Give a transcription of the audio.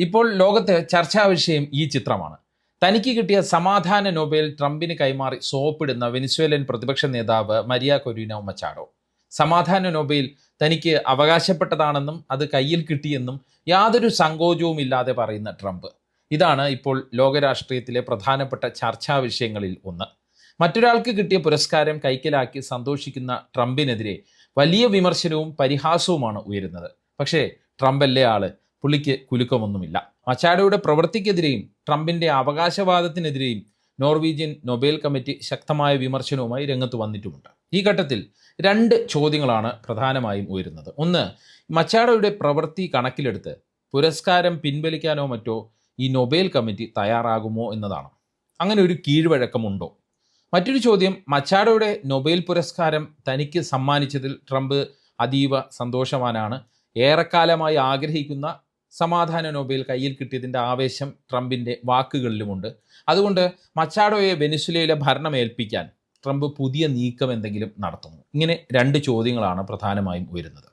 ഇപ്പോൾ ലോകത്തെ ചർച്ചാ വിഷയം ഈ ചിത്രമാണ്. തനിക്ക് കിട്ടിയ സമാധാന നോബേൽ ട്രംപിന് കൈമാറി സോപ്പിടുന്ന വെനിസ്വേലൻ പ്രതിപക്ഷ നേതാവ് മരിയ കൊരീനോ മച്ചാഡോ. സമാധാന നോബേൽ തനിക്ക് അവകാശപ്പെട്ടതാണെന്നും അത് കയ്യിൽ കിട്ടിയെന്നും യാതൊരു സങ്കോചവും ഇല്ലാതെ പറയുന്ന ട്രംപ്. ഇതാണ് ഇപ്പോൾ ലോകരാഷ്ട്രീയത്തിലെ പ്രധാനപ്പെട്ട ചർച്ചാ വിഷയങ്ങളിൽ ഒന്ന്. മറ്റൊരാൾക്ക് കിട്ടിയ പുരസ്കാരം കൈക്കലാക്കി സന്തോഷിക്കുന്ന ട്രംപിനെതിരെ വലിയ വിമർശനവും പരിഹാസവുമാണ് ഉയരുന്നത്. പക്ഷേ ട്രംപ് അല്ലേ ആൾ? പുള്ളിക്ക് കുലുക്കമൊന്നുമില്ല. മച്ചാഡോയുടെ പ്രവൃത്തിക്കെതിരെയും ട്രംപിന്റെ അവകാശവാദത്തിനെതിരെയും നോർവീജിയൻ നൊബേൽ കമ്മിറ്റി ശക്തമായ വിമർശനവുമായി രംഗത്ത് വന്നിട്ടുമുണ്ട്. ഈ ഘട്ടത്തിൽ രണ്ട് ചോദ്യങ്ങളാണ് പ്രധാനമായും ഉയരുന്നത്. ഒന്ന് മച്ചാഡോയുടെ പ്രവൃത്തി കണക്കിലെടുത്ത് പുരസ്കാരം പിൻവലിക്കാനോ മറ്റോ ഈ നൊബേൽ കമ്മിറ്റി തയ്യാറാകുമോ എന്നതാണ്. അങ്ങനെ ഒരു കീഴ്വഴക്കമുണ്ടോ? മറ്റൊരു ചോദ്യം മച്ചാഡോയുടെ നൊബേൽ പുരസ്കാരം തനിക്ക് സമ്മാനിച്ചതിൽ ട്രംപ് അതീവ സന്തോഷവാനാണ്. ഏറെക്കാലമായി ആഗ്രഹിക്കുന്ന സമാധാന നോബൽ കയ്യിൽ കിട്ടിയതിന്റെ ആവേശം ട്രംപിന്റെ വാക്കുകളിലുമുണ്ട്. അതുകൊണ്ട് മച്ചാഡോയെ വെനിസുലയിലെ ഭരണം ഏൽപ്പിക്കാൻ ട്രംപ് പുതിയ നീക്കം എന്തെങ്കിലും നടത്തുന്നു. ഇങ്ങനെ രണ്ട് ചോദ്യങ്ങളാണ് പ്രധാനമായും ഉയരുന്നത്.